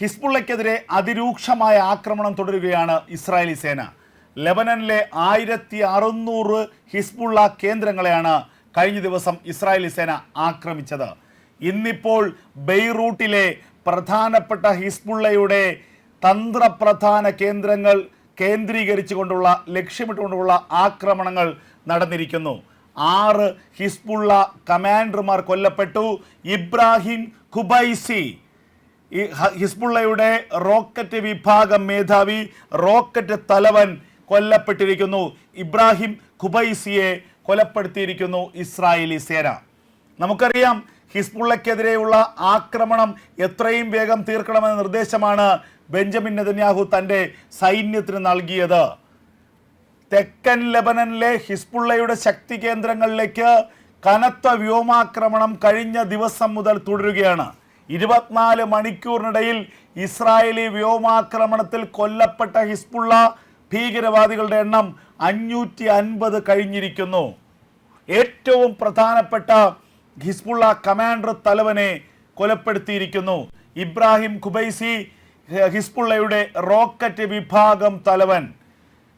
ഹിസ്ബുള്ളയ്ക്കെതിരെ അതിരൂക്ഷമായ ആക്രമണം തുടരുകയാണ് ഇസ്രായേലി സേന. ലെബനനിലെ ആയിരത്തി അറുന്നൂറ് ഹിസ്ബുള്ള കേന്ദ്രങ്ങളെയാണ് കഴിഞ്ഞ ദിവസം ഇസ്രായേലി സേന ആക്രമിച്ചത്. ഇന്നിപ്പോൾ ബെയ്റൂട്ടിലെ പ്രധാനപ്പെട്ട ഹിസ്ബുള്ളയുടെ തന്ത്രപ്രധാന കേന്ദ്രങ്ങൾ കേന്ദ്രീകരിച്ചുകൊണ്ടുള്ള ലക്ഷ്യമിട്ടുകൊണ്ടുള്ള ആക്രമണങ്ങൾ നടന്നിരിക്കുന്നു. ആറ് ഹിസ്ബുള്ള കമാൻഡർമാർ കൊല്ലപ്പെട്ടു. ഇബ്രാഹിം ഖുബൈസി ഹിസ്ബുള്ളയുടെ റോക്കറ്റ് വിഭാഗം മേധാവി റോക്കറ്റ് തലവൻ കൊല്ലപ്പെട്ടിരിക്കുന്നു. ഇബ്രാഹിം ഖുബൈസിയെ കൊലപ്പെടുത്തിയിരിക്കുന്നു ഇസ്രായേലി സേന. നമുക്കറിയാം ഹിസ്ബുള്ളക്കെതിരെയുള്ള ആക്രമണം എത്രയും വേഗം തീർക്കണമെന്ന നിർദ്ദേശമാണ് ബെഞ്ചമിൻ നെതന്യാഹു തന്റെ സൈന്യത്തിന് നൽകിയത്. തെക്കൻ ലെബനനിലെ ഹിസ്ബുള്ളയുടെ ശക്തി കേന്ദ്രങ്ങളിലേക്ക് കനത്ത വ്യോമാക്രമണം കഴിഞ്ഞ ദിവസം മുതൽ തുടരുകയാണ്. ഇരുപത്തിനാല് മണിക്കൂറിനിടയിൽ ഇസ്രായേലി വ്യോമാക്രമണത്തിൽ കൊല്ലപ്പെട്ട ഹിസ്ബുള്ള ഭീകരവാദികളുടെ എണ്ണം അഞ്ഞൂറ്റി അൻപത് കഴിഞ്ഞിരിക്കുന്നു. ഏറ്റവും പ്രധാനപ്പെട്ട ഹിസ്ബുള്ള കമാൻഡർ തലവനെ കൊലപ്പെടുത്തിയിരിക്കുന്നു. ഇബ്രാഹിം ഖുബൈസി ഹിസ്ബുള്ളയുടെ റോക്കറ്റ് വിഭാഗം തലവൻ.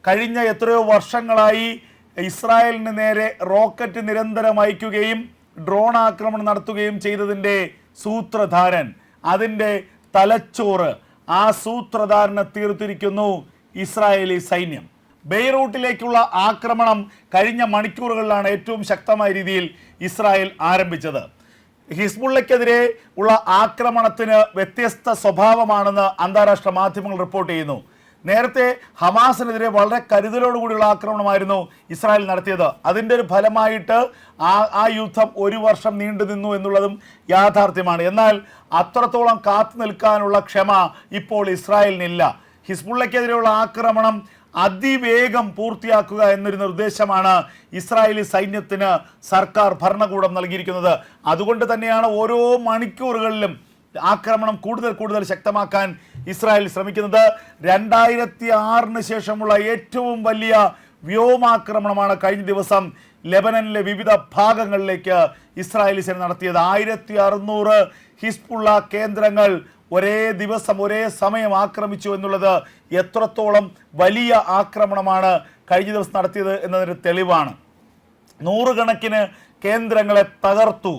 കഴിഞ്ഞ എത്രയോ വർഷങ്ങളായി ഇസ്രായേലിന് നേരെ റോക്കറ്റ് നിരന്തരം അയക്കുകയും ഡ്രോൺ ആക്രമണം നടത്തുകയും ചെയ്തതിന്റെ സൂത്രധാരൻ. അതിന്റെ തലച്ചോറ് ആ സൂത്രധാരനെ തീർത്തിരിക്കുന്നു ഇസ്രായേലി സൈന്യം. ബെയ്റൂട്ടിലേക്കുള്ള ആക്രമണം കഴിഞ്ഞ മണിക്കൂറുകളിലാണ് ഏറ്റവും ശക്തമായ രീതിയിൽ ഇസ്രായേൽ ആരംഭിച്ചത്. ഹിസ്ബുള്ളയ്ക്കെതിരെ ഉള്ള ആക്രമണത്തിന് വ്യത്യസ്ത സ്വഭാവമാണെന്ന് അന്താരാഷ്ട്ര മാധ്യമങ്ങൾ റിപ്പോർട്ട് ചെയ്യുന്നു. നേരത്തെ ഹമാസിനെതിരെ വളരെ കരുതലോടുകൂടിയുള്ള ആക്രമണമായിരുന്നു ഇസ്രായേൽ നടത്തിയത്. അതിന്റെ ഒരു ഫലമായിട്ട് ആ ആ യുദ്ധം ഒരു വർഷം നീണ്ടു നിന്നു എന്നുള്ളതും യാഥാർത്ഥ്യമാണ്. എന്നാൽ അത്രത്തോളം കാത്തു നിൽക്കാനുള്ള ക്ഷമ ഇപ്പോൾ ഇസ്രായേലിനില്ല. ഹിസ്ബുള്ളയ്ക്കെതിരെയുള്ള ആക്രമണം അതിവേഗം പൂർത്തിയാക്കുക എന്നൊരു നിർദ്ദേശമാണ് ഇസ്രായേലി സൈന്യത്തിന് സർക്കാർ ഭരണകൂടം നൽകിയിരിക്കുന്നത്. അതുകൊണ്ട് തന്നെയാണ് ഓരോ മണിക്കൂറുകളിലും ആക്രമണം കൂടുതൽ കൂടുതൽ ശക്തമാക്കാൻ ഇസ്രായേൽ ശ്രമിക്കുന്നത് രണ്ടായിരത്തി ആറിന് ശേഷമുള്ള ഏറ്റവും വലിയ വ്യോമാക്രമണമാണ് കഴിഞ്ഞ ദിവസം ലെബനനിലെ വിവിധ ഭാഗങ്ങളിലേക്ക് ഇസ്രായേലി സേന നടത്തിയത്. ആയിരത്തി അറുന്നൂറ് ഹിസ്ബുള്ള കേന്ദ്രങ്ങൾ ഒരേ ദിവസം ഒരേ സമയം ആക്രമിച്ചു എന്നുള്ളത് എത്രത്തോളം വലിയ ആക്രമണമാണ് കഴിഞ്ഞ ദിവസം നടത്തിയത് എന്നതിന് തെളിവാണ്. നൂറുകണക്കിന് കേന്ദ്രങ്ങളെ തകർത്തു.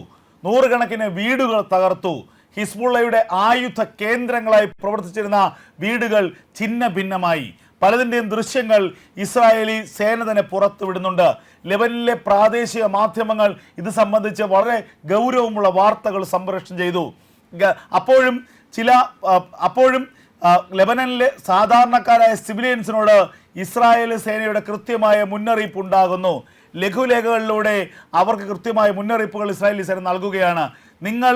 നൂറുകണക്കിന് വീടുകൾ തകർത്തു. ഹിസ്ബുള്ളയുടെ ആയുധ കേന്ദ്രങ്ങളായി പ്രവർത്തിച്ചിരുന്ന വീടുകൾ ഛിന്ന ഭിന്നമായി പലതിന്റെയും ദൃശ്യങ്ങൾ ഇസ്രായേലി സേന തന്നെ പുറത്തുവിടുന്നുണ്ട്. ലെബനിലെ പ്രാദേശിക മാധ്യമങ്ങൾ ഇത് സംബന്ധിച്ച് വളരെ ഗൗരവമുള്ള വാർത്തകൾ സംപ്രേഷണം ചെയ്തു. അപ്പോഴും ചില അപ്പോഴും ലെബനനിലെ സാധാരണക്കാരായ സിവിലിയൻസിനോട് ഇസ്രായേൽ സേനയുടെ കൃത്യമായ മുന്നറിയിപ്പ് ഉണ്ടാകുന്നു ലഘുലേഖകളിലൂടെ അവർക്ക് കൃത്യമായ മുന്നറിയിപ്പുകൾ ഇസ്രായേലി സേന നൽകുകയാണ്. നിങ്ങൾ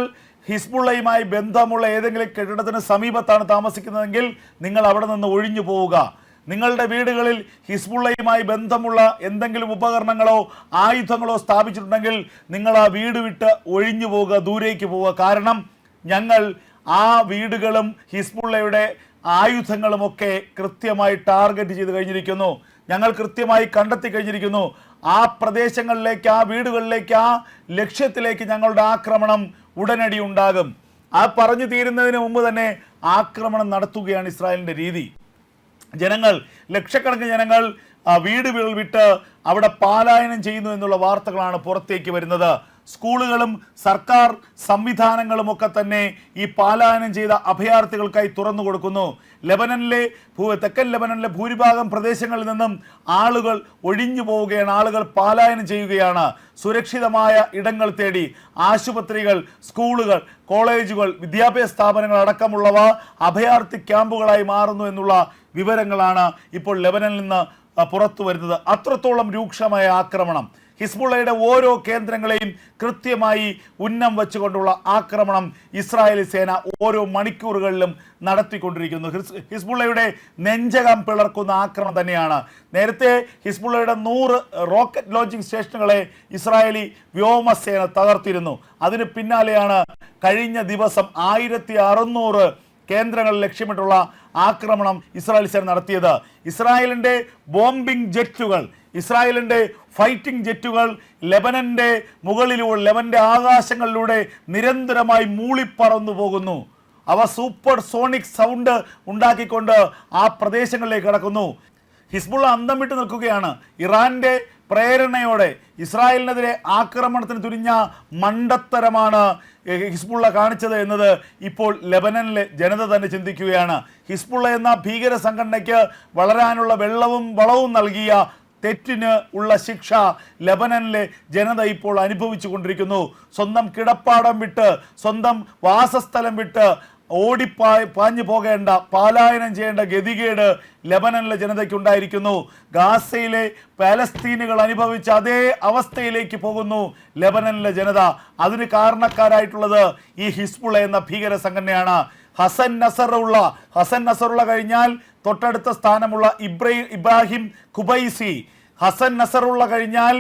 ഹിസ്ബുള്ളയുമായി ബന്ധമുള്ള ഏതെങ്കിലും കെട്ടിടത്തിന് സമീപത്താണ് താമസിക്കുന്നതെങ്കിൽ നിങ്ങൾ അവിടെ നിന്ന് ഒഴിഞ്ഞു പോവുക. നിങ്ങളുടെ വീടുകളിൽ ഹിസ്ബുള്ളയുമായി ബന്ധമുള്ള എന്തെങ്കിലും ഉപകരണങ്ങളോ ആയുധങ്ങളോ സ്ഥാപിച്ചിട്ടുണ്ടെങ്കിൽ നിങ്ങൾ ആ വീട് വിട്ട് ഒഴിഞ്ഞു പോവുക ദൂരേക്ക് പോവുക. കാരണം ഞങ്ങൾ ആ വീടുകളും ഹിസ്ബുള്ളയുടെ ആയുധങ്ങളുമൊക്കെ കൃത്യമായി ടാർഗറ്റ് ചെയ്ത് കഴിഞ്ഞിരിക്കുന്നു. ഞങ്ങൾ കൃത്യമായി കണ്ടെത്തി കഴിഞ്ഞിരിക്കുന്നു. ആ പ്രദേശങ്ങളിലേക്ക് ആ വീടുകളിലേക്ക് ആ ലക്ഷ്യത്തിലേക്ക് ഞങ്ങളുടെ ആക്രമണം ഉടനടി ഉണ്ടാകും. ആ പറഞ്ഞു തീരുന്നതിന് മുമ്പ് തന്നെ ആക്രമണം നടത്തുകയാണ് ഇസ്രായേലിന്റെ രീതി. ജനങ്ങൾ ലക്ഷക്കണക്കിന് ജനങ്ങൾ വീടുകൾ വിട്ട് അവിടെ പാലായനം ചെയ്യുന്നു എന്നുള്ള വാർത്തകളാണ് പുറത്തേക്ക് വരുന്നത്. സ്കൂളുകളും സർക്കാർ സംവിധാനങ്ങളും ഒക്കെ തന്നെ ഈ പാലായനം ചെയ്ത അഭയാർത്ഥികൾക്കായി തുറന്നു കൊടുക്കുന്നു. ലെബനനിലെ ഭൂ തെക്കൻ ലെബനനിലെ ഭൂരിഭാഗം പ്രദേശങ്ങളിൽ നിന്നും ആളുകൾ ഒഴിഞ്ഞു പോവുകയാണ്. ആളുകൾ പാലായനം ചെയ്യുകയാണ്. സുരക്ഷിതമായ ഇടങ്ങൾ തേടി ആശുപത്രികൾ സ്കൂളുകൾ കോളേജുകൾ വിദ്യാഭ്യാസ സ്ഥാപനങ്ങൾ അടക്കമുള്ളവ അഭയാർത്ഥി ക്യാമ്പുകളായി മാറുന്നു എന്നുള്ള വിവരങ്ങളാണ് ഇപ്പോൾ ലെബനനിൽ നിന്ന് പുറത്തു വരുന്നത്. അത്രത്തോളം രൂക്ഷമായ ആക്രമണം. ഹിസ്ബുള്ളയുടെ ഓരോ കേന്ദ്രങ്ങളെയും കൃത്യമായി ഉന്നം വെച്ചുകൊണ്ടുള്ള ആക്രമണം ഇസ്രായേലി സേന ഓരോ മണിക്കൂറുകളിലും നടത്തിക്കൊണ്ടിരിക്കുന്നു. ഹിസ്- ഹിസ്ബുള്ളയുടെ നെഞ്ചകം പിളർക്കുന്ന ആക്രമണം തന്നെയാണ്. നേരത്തെ ഹിസ്ബുള്ളയുടെ നൂറ് റോക്കറ്റ് ലോഞ്ചിങ് സ്റ്റേഷനുകളെ ഇസ്രായേലി വ്യോമസേന തകർത്തിരുന്നു. അതിന് പിന്നാലെയാണ് കഴിഞ്ഞ ദിവസം ആയിരത്തി അറുന്നൂറ് കേന്ദ്രങ്ങൾ ലക്ഷ്യമിട്ടുള്ള ആക്രമണം ഇസ്രായേൽ സേന നടത്തിയത്. ഇസ്രായേലിന്റെ ബോംബിംഗ് ജെറ്റുകൾ ഇസ്രായേലിന്റെ ഫൈറ്റിംഗ് ജെറ്റുകൾ ലെബനന്റെ മുകളിലൂടെ ലെബന്റെ ആകാശങ്ങളിലൂടെ നിരന്തരമായി മൂളിപ്പറന്നു പോകുന്നു. അവ സൂപ്പർ സോണിക് സൗണ്ട് ഉണ്ടാക്കിക്കൊണ്ട് ആ പ്രദേശങ്ങളിലേക്ക് കടക്കുന്നു. ഹിസ്ബുള്ള അന്തം വിട്ട് നിൽക്കുകയാണ്. ഇറാന്റെ പ്രേരണയോടെ ഇസ്രായേലിനെതിരെ ആക്രമണത്തിന് തുനിഞ്ഞ മണ്ടത്തരമാണ് ഹിസ്ബുള്ള കാണിച്ചത് എന്നത് ഇപ്പോൾ ലെബനനിലെ ജനത തന്നെ ചിന്തിക്കുകയാണ്. ഹിസ്ബുള്ള എന്ന ഭീകര സംഘടനയ്ക്ക് വളരാനുള്ള വെള്ളവും വളവും നൽകിയ തെറ്റിന് ഉള്ള ശിക്ഷ ലബനനിലെ ജനത ഇപ്പോൾ അനുഭവിച്ചു കൊണ്ടിരിക്കുന്നു. സ്വന്തം കിടപ്പാടം വിട്ട് സ്വന്തം വാസസ്ഥലം വിട്ട് ഓടിപ്പാ പാഞ്ഞു പോകേണ്ട പാലായനം ചെയ്യേണ്ട ഗതികേട് ലബനനിലെ ജനതയ്ക്കുണ്ടായിരിക്കുന്നു ഗാസയിലെ പാലസ്തീനുകൾ അനുഭവിച്ച അതേ അവസ്ഥയിലേക്ക് പോകുന്നു ലബനനിലെ ജനത. അതിന് കാരണക്കാരായിട്ടുള്ളത് ഈ ഹിസ്ബുള എന്ന ഭീകര സംഘടനയാണ് ഹസൻ നസറുള്ള ഹസൻ നസറുള്ള കഴിഞ്ഞാൽ തൊട്ടടുത്ത സ്ഥാനമുള്ള ഇബ്രാഹിം ഇബ്രാഹിം കുബൈസി ഹസൻ നസറുള്ള കഴിഞ്ഞാൽ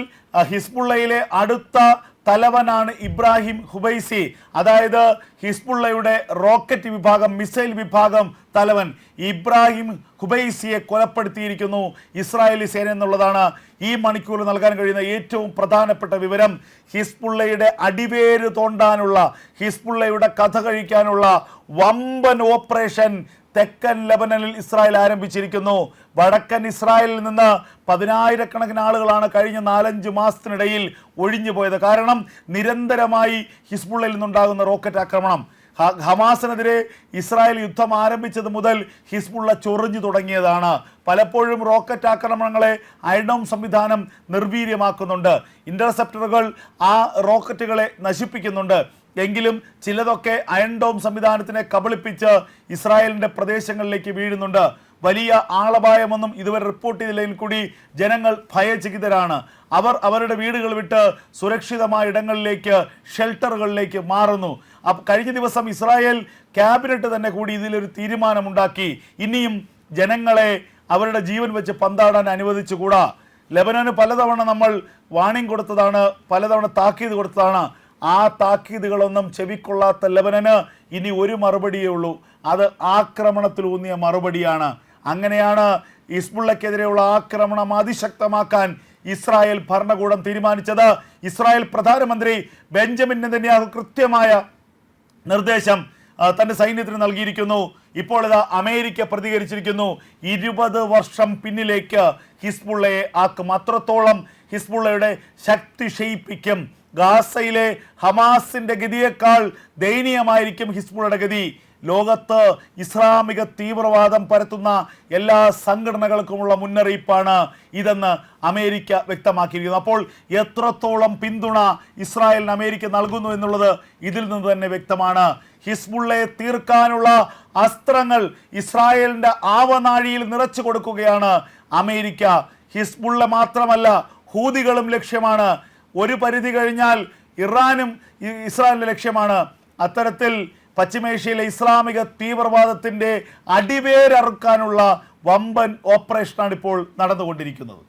ഹിസ്ബുള്ളയിലെ അടുത്ത തലവനാണ് ഇബ്രാഹിം ഹുബൈസി അതായത് ഹിസ്ബുള്ളയുടെ റോക്കറ്റ് വിഭാഗം മിസൈൽ വിഭാഗം തലവൻ ഇബ്രാഹിം ഹുബൈസിയെ കൊലപ്പെടുത്തിയിരിക്കുന്നു ഇസ്രായേലി സേന എന്നുള്ളതാണ് ഈ മണിക്കൂർ നൽകാൻ കഴിയുന്ന ഏറ്റവും പ്രധാനപ്പെട്ട വിവരം. ഹിസ്ബുള്ളയുടെ അടിവേര് തോണ്ടാനുള്ള ഹിസ്ബുള്ളയുടെ കഥ കഴിക്കാനുള്ള വമ്പൻ ഓപ്പറേഷൻ തെക്കൻ ലബനനിൽ ഇസ്രായേൽ ആരംഭിച്ചിരിക്കുന്നു. വടക്കൻ ഇസ്രായേലിൽ നിന്ന് പതിനായിരക്കണക്കിന് ആളുകളാണ് കഴിഞ്ഞ നാലഞ്ച് മാസത്തിനിടയിൽ ഒഴിഞ്ഞു പോയത് കാരണം നിരന്തരമായി ഹിസ്ബുള്ളയിൽ നിന്നുണ്ടാകുന്ന റോക്കറ്റ് ആക്രമണം. ഹമാസിനെതിരെ ഇസ്രായേൽ യുദ്ധം ആരംഭിച്ചത് മുതൽ ഹിസ്ബുള്ള ചൊറിഞ്ഞു തുടങ്ങിയതാണ്. പലപ്പോഴും റോക്കറ്റ് ആക്രമണങ്ങളെ അയഡോം സംവിധാനം നിർവീര്യമാക്കുന്നുണ്ട്. ഇന്റർസെപ്റ്ററുകൾ ആ റോക്കറ്റുകളെ നശിപ്പിക്കുന്നുണ്ട്. എങ്കിലും ചിലതൊക്കെ അയൺഡോം സംവിധാനത്തിനെ കബളിപ്പിച്ച് ഇസ്രായേലിന്റെ പ്രദേശങ്ങളിലേക്ക് വീഴുന്നുണ്ട്. വലിയ ആളപായമൊന്നും ഇതുവരെ റിപ്പോർട്ട് ചെയ്തില്ലെങ്കിൽ കൂടി ജനങ്ങൾ ഭയചകിതരാണ്. അവർ അവരുടെ വീടുകൾ വിട്ട് സുരക്ഷിതമായ ഇടങ്ങളിലേക്ക് ഷെൽട്ടറുകളിലേക്ക് മാറുന്നു. കഴിഞ്ഞ ദിവസം ഇസ്രായേൽ ക്യാബിനറ്റ് തന്നെ കൂടി ഇതിലൊരു തീരുമാനമുണ്ടാക്കി. ഇനിയും ജനങ്ങളെ അവരുടെ ജീവൻ വെച്ച് പന്താടാൻ അനുവദിച്ചുകൂടാ. ലെബനന് പലതവണ നമ്മൾ വാണിംഗ് കൊടുത്തതാണ് പലതവണ താക്കീത് കൊടുത്തതാണ്. ആ താക്കീതുകളൊന്നും ചെവിക്കൊള്ളാത്ത ലെബനന് ഇനി ഒരു മറുപടിയേ ഉള്ളൂ. അത് ആക്രമണത്തിൽ ഊന്നിയ മറുപടിയാണ്. അങ്ങനെയാണ് ഇസ്ബുള്ളക്കെതിരെയുള്ള ആക്രമണം അതിശക്തമാക്കാൻ ഇസ്രായേൽ ഭരണകൂടം തീരുമാനിച്ചത്. ഇസ്രായേൽ പ്രധാനമന്ത്രി ബെഞ്ചമിൻ നെതന്യാഹു കൃത്യമായ നിർദ്ദേശം തന്റെ സൈന്യത്തിന് നൽകിയിരിക്കുന്നു. ഇപ്പോൾ ഇത് അമേരിക്ക പ്രതികരിച്ചിരിക്കുന്നു. ഇരുപത് വർഷം പിന്നിലേക്ക് ഹിസ്ബുള്ളയെ ആക്കും. അത്രത്തോളം ഹിസ്ബുള്ളയുടെ ശക്തി ക്ഷയിപ്പിക്കും. ഗാസയിലെ ഹമാസിന്റെ ഗതിയേക്കാൾ ദയനീയമായിരിക്കും ഹിസ്ബുള്ളയുടെ ഗതി. ലോകത്ത് ഇസ്ലാമിക തീവ്രവാദം പരത്തുന്ന എല്ലാ സംഘടനകൾക്കുമുള്ള മുന്നറിയിപ്പാണ് ഇതെന്ന് അമേരിക്ക വ്യക്തമാക്കിയിരിക്കുന്നു. അപ്പോൾ എത്രത്തോളം പിന്തുണ ഇസ്രായേലിന് അമേരിക്ക നൽകുന്നു എന്നുള്ളത് ഇതിൽ നിന്ന് തന്നെ വ്യക്തമാണ്. ഹിസ്ബുള്ളയെ തീർക്കാനുള്ള അസ്ത്രങ്ങൾ ഇസ്രായേലിന്റെ ആവനാഴിയിൽ നിറച്ചു കൊടുക്കുകയാണ് അമേരിക്ക. ഹിസ്ബുള്ള മാത്രമല്ല ഹൂതികളും ലക്ഷ്യമാണ്. ഒരു പരിധി കഴിഞ്ഞാൽ ഇറാനും ഇസ്രായേലിന്റെ ലക്ഷ്യമാണ്. അത്തരത്തിൽ പശ്ചിമേഷ്യയിലെ ഇസ്ലാമിക തീവ്രവാദത്തിന്റെ അടിവേരറുക്കാനുള്ള വമ്പൻ ഓപ്പറേഷനാണ് ഇപ്പോൾ നടന്നുകൊണ്ടിരിക്കുന്നത്.